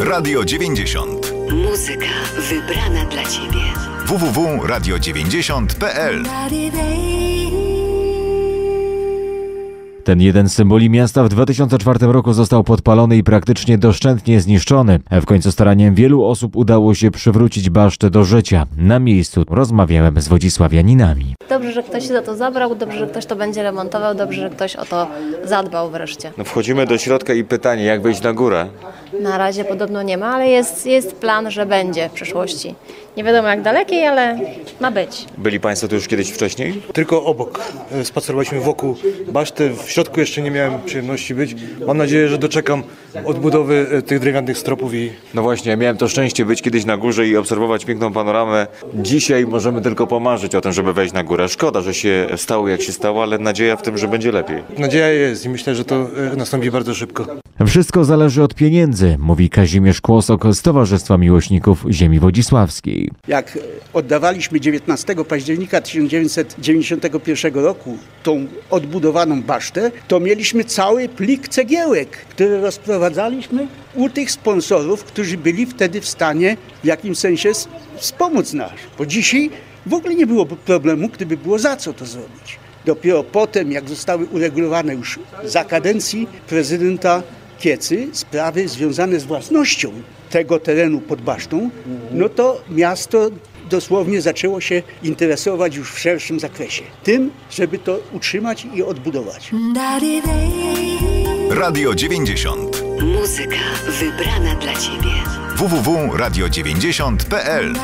Radio 90. Muzyka wybrana dla ciebie. www.radio90.pl Ten jeden z symboli miasta w 2004 roku został podpalony i praktycznie doszczętnie zniszczony. W końcu staraniem wielu osób udało się przywrócić basztę do życia. Na miejscu rozmawiałem z wodzisławianinami. Dobrze, że ktoś się za to zabrał, dobrze, że ktoś to będzie remontował, dobrze, że ktoś o to zadbał wreszcie. No wchodzimy do środka i pytanie, jak wejść na górę? Na razie podobno nie ma, ale jest, jest plan, że będzie w przyszłości. Nie wiadomo jak dalekiej, ale ma być. Byli Państwo tu już kiedyś wcześniej? Tylko obok. E, Spacerowaliśmy wokół baszty. W środku jeszcze nie miałem przyjemności być. Mam nadzieję, że doczekam odbudowy e, tych drewnianych stropów i No właśnie, miałem to szczęście być kiedyś na górze i obserwować piękną panoramę. Dzisiaj możemy tylko pomarzyć o tym, żeby wejść na górę. Szkoda, że się stało jak się stało, ale nadzieja w tym, że będzie lepiej. nadzieja jest i myślę, że to e, nastąpi bardzo szybko. Wszystko zależy od pieniędzy, mówi Kazimierz Kłosok z Towarzystwa Miłośników Ziemi Wodzisławskiej. Jak oddawaliśmy 19 października 1991 roku tą odbudowaną basztę, to mieliśmy cały plik cegiełek, które rozprowadzaliśmy u tych sponsorów, którzy byli wtedy w stanie w jakimś sensie wspomóc nas. Bo dzisiaj w ogóle nie byłoby problemu, gdyby było za co to zrobić. Dopiero potem, jak zostały uregulowane już za kadencji prezydenta Kiecy sprawy związane z własnością tego terenu pod basztą, no to miasto dosłownie zaczęło się interesować już w szerszym zakresie. Tym, żeby to utrzymać i odbudować. Radio 90. Muzyka wybrana dla ciebie. www.radio90.pl